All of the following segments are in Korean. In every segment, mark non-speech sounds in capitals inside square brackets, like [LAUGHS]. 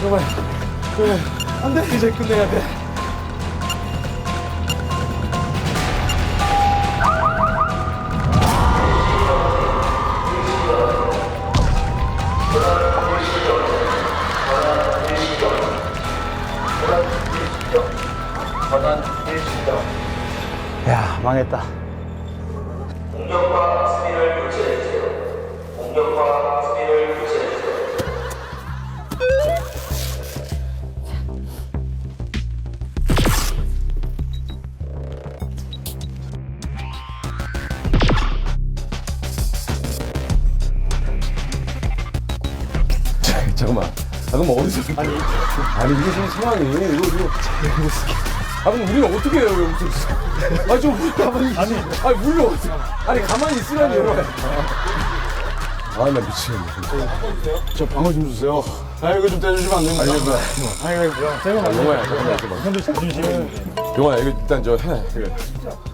정말 정말 안돼 이제 끝내야 돼. 야 망했다. 공격과 수비를 교체해주세요. 공격과 잠깐만. 아 그럼 어디서 아니 아니 이게 지금 상황이 이거 이거 아 그럼 우리가 어떻게 해요 여기서? 아좀 가만히 아니 아니 물려 아니 가만히 있으라니요. 아나 미치겠네. 저 방어 좀 주세요. 아 이거 좀 떼주시면 안 됩니까? 아니 이거 아, 영화야 잠깐만 잠깐만. 형들 영화야 이거 일단 저 해. 이거.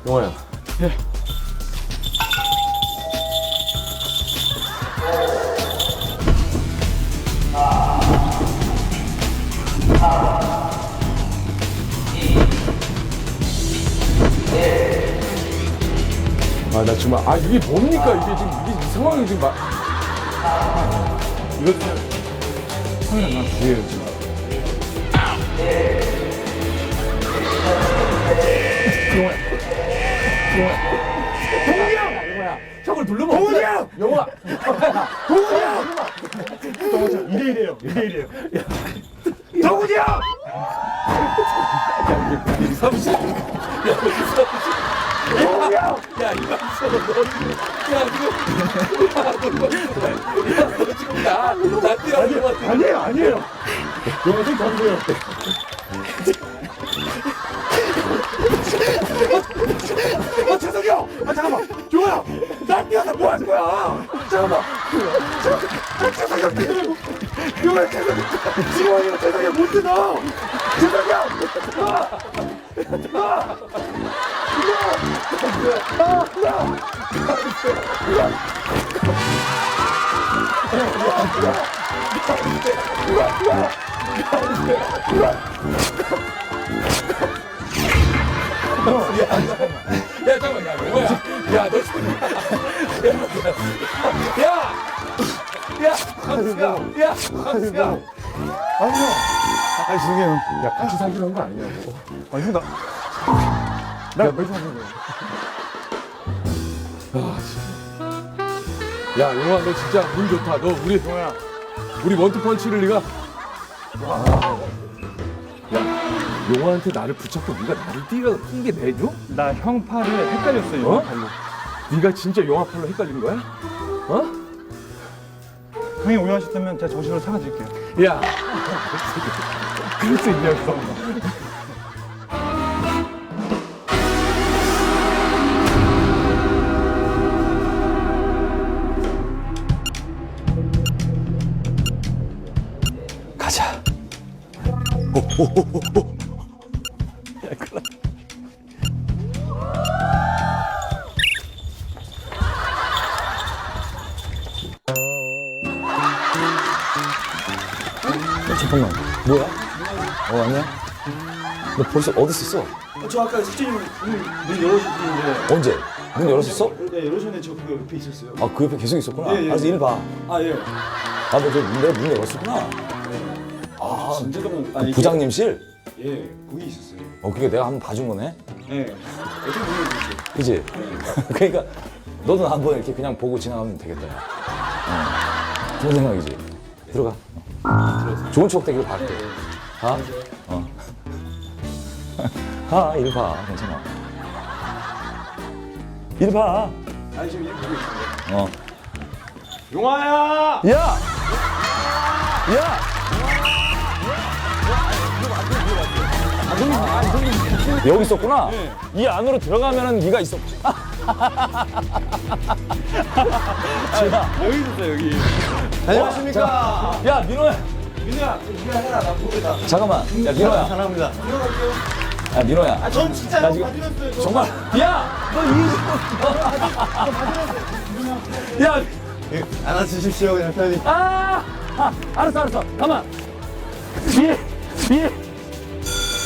영화야. 아나 정말 아 이게 뭡니까? 이게 지금 이게 이 상황이 지금 막. 저걸 눌러봐. 동훈이 형! 영화. 이래 이래요. 이래 이래요. 동훈이 형! 야 이삼십. 동훈이 형 야 이거 야 이거 지금 나 나 뛰라는 거 같아 아니에요 아니에요. 좀 봐주세요. 아 재석이 형! 아 잠깐만! 종호야! 나 뛰어서 뭐 하는 거야! 잠깐만! 재석이 형 뛰라고! 종호야 재석이! 지원이가 재석이 못 뛰어! 재석이 형! 아! 아! 야 잠깐만 야 뭐야 야너 지금 야야 강수야 야 강수야 아니 죄송해요. 야 같이 사귀는 거 아니냐고 아니 형 나. 나왜 사는 거야? 야 용아 너 진짜 운 좋다 너 우리 영화야. 우리 원투펀치를 네가 야 용아한테 나를 붙잡고 네가 나를 뛰가 핑계 내줘? 나 형 팔을 헷갈렸어요. 어? 형 팔로. 네가 진짜 용아 팔로 헷갈린 거야? 어? 형이 오해하셨다면 제가 정식으로 사과드릴게요. 야 [LAUGHS] 그럴 수 있냐고 가자. 어, 잠깐만. 뭐야? 어 아니야? 너 벌써 어디 있었어? 저 아까 식재님 문, 문 열어주셨는데 언제? 문 열었었어? 네 열어주셨는데 저 그 옆에 있었어요 아 그 옆에 계속 있었구나. 예, 예. 알았어 일 봐. 아예 아 너 저 내가 문 열었었구나. 아 잠깐만 아니 부장님실? 예 거기 있었어요 어 그게 내가 한번 봐준 거네. 예 어떻게 보면 그렇죠 그지? [LAUGHS] 그러니까 너도 한번 이렇게 그냥 보고 지나가면 되겠다. 야. 어. 좋은 생각이지. 들어가. 어. 좋은 추억 되기를 바랄게. 가. 어. [LAUGHS] 가, 일 봐. 괜찮아. 일 봐. 아니 지금 일 보고 있어요 어. 용화야 야! 야! 여기 있었구나. 이 안으로 들어가면은 네가 있었. [LAUGHS] 여기 있었어요 여기 안녕하십니까 야 민호야. 민우야 민우야 해라 나 보겠다 잠깐만. 야 민호야. 사랑합니다 야 민호야. 아전 진짜 나형 지금- 받으셨어요 저. 정말. 야, 너 이제. 야, 예, 안아주십시오 그냥 편히 아, 아, 알았어, 알았어. 가만. 뒤에 뒤에